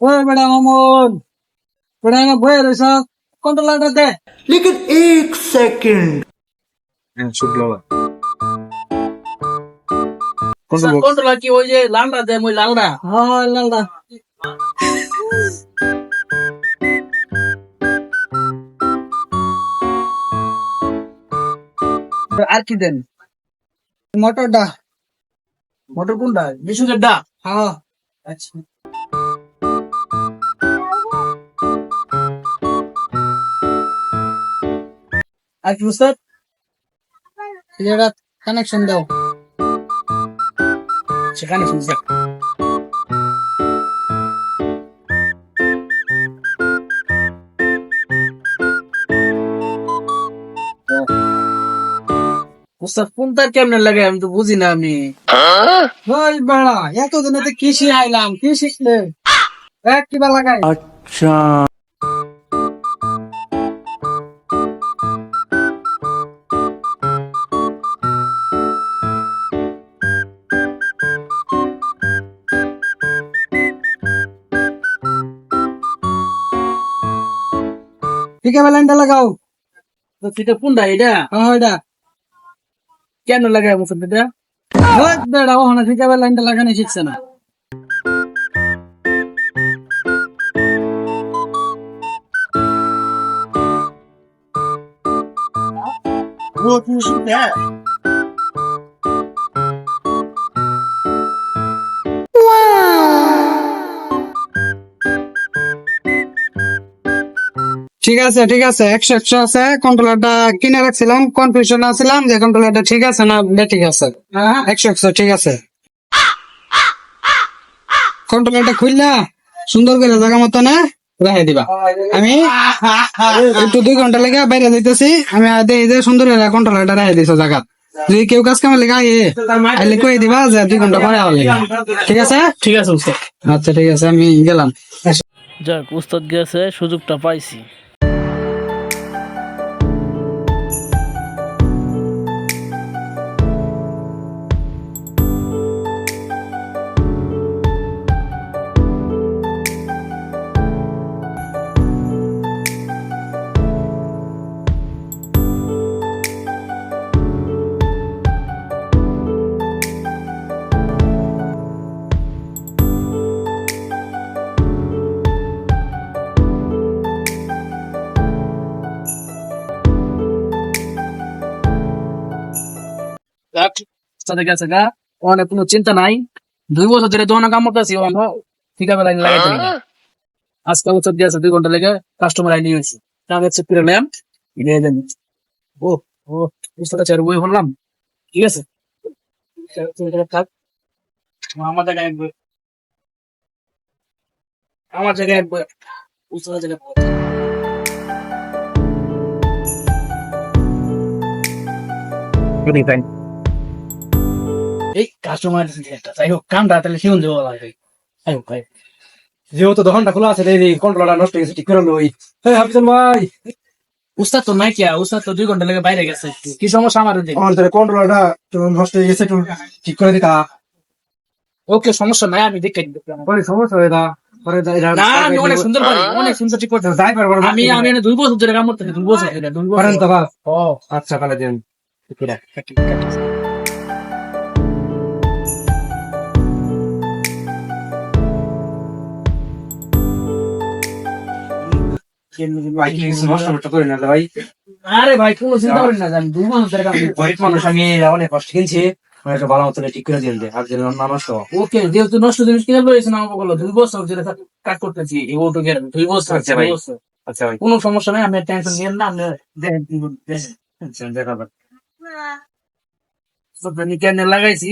ওই বেড়া মামুন বেড়া এনে বয়ে রয়েছ। কন্ট্রোলারটা দে। লেকিন এক সেকেন্ড কন্ট্রোলার কি ওই যে লালটা দে মই লালটা? হ্যাঁ লালটা। আর কি দেন? মটর ডা মটর কোনটা? বিশুদের ডা হ্যাঁ। আচ্ছা। আর কি বুঝতে কানেকশন দাও কানেকশন দেখ মুস্তাফ কোনটার কেমনে লাগে আমি তো বুঝি না আমি ওই বেড়া এতদিনে তো কি শিখাইলাম কি শিখলে এক কিবা লাগাই আচ্ছা ঠিক আছে লাইনটা লাগাও। তো সেটা কোনটা এটা? হ্যাঁ এটা। কেন লাগে মুসুদ এটা বেড়া ও না ঠিক আছে লাইনটা লাগানো শিখছে না। ও তুমি শুনতে? ঠিক আছে ঠিক আছে একশো একশো আছে। কন্ট্রোলারটা কিনে রাখছিলাম কনফিউশন আছিলাম যে কন্ট্রোলারটা ঠিক আছে না ঠিক আছে। একশো একশো ঠিক আছে। কন্ট্রোলারটা খুললা সুন্দর করে জায়গা মতো না রেখে দিবা। আমি একটু দুই ঘণ্টা লেগে বাইরে যাইতেছি। আমি দেখি যে সুন্দর কন্ট্রোলারটা রেখে দিছো জায়গা। যদি কেউ কাজ কামে লেগে আইয়ে আইলে কই দিবা যে দুই ঘণ্টা পরে লেগে। ঠিক আছে? ঠিক আছে আচ্ছা ঠিক আছে আমি গেলাম। যাক উস্তাদ গেছে সুযোগটা পাইছি। উস্তাদের গা। অনেক কোনো চিন্তা নাই। দুই বছর ধরে দোকানে কাম করতেছি ঠিক আছে লাইন লাগাইতে হবে। আজকে বছর দিয়েছে দুই ঘণ্টা লেগে কাস্টমার আইনি হয়েছে। আমি করে নিলাম নিয়ে যান ও ও উস্তাদ আছে বই হলাম ঠিক আছে? থাক। আমার জায়গায় এক বই। আমার জায়গায় এক বই। উস্তাদের জায়গায় বই। এই কাস্টমার যাই হোক কামটা তাহলে শিখুন দেবো লাগে যাই হোক ভাই। যেহেতু দোকানটা খোলা আছে এই কন্ট্রোলারটা নষ্ট হয়ে গেছে ঠিক করে লই। হ্যাঁ হাফিজুল ভাই। উস্তাদ তো নাই কিয়া উস্তাদ তো দুই ঘণ্টা লেগে বাইরে গেছে। কি সমস্যা আমার কন্ট্রোলারটা নষ্ট হয়ে গেছে ঠিক করে দিতা। ওকে সমস্যা নাই আমি দেখে পরে সমস্যা হয়ে দা পরে না আমি অনেক সুন্দর পারি অনেক সুন্দর ঠিক করতে যাই পারব আমি আমি দুই বছর ধরে কাম করতেছি দুই বছর ধরে। দুই বছর ও। আচ্ছা তাহলে দেন। ঠিক করে ভাই কি কিছু নষ্ট নষ্ট করে না ভাই? আরে ভাই কোনো চিন্তা করি না আমি দুই বছর ধরে গরিব মানুষ আমি অনেক কষ্ট কিনছি একটা ভালো মতো ঠিক করে দিন আর যেন না নষ্ট ওকে যেহেতু নষ্ট জিনিস কিনে লয়েছেন আমাকে বলল দুই বছর ধরে কাজ করতেছি এই ওটু গেলে দুই বছর আচ্ছা ভাই। আচ্ছা ভাই। কোনো সমস্যা নাই আমি টেনশন নিয়েন না আপনি দেখেন কি। আচ্ছা আপনি কেন লাগাইছি?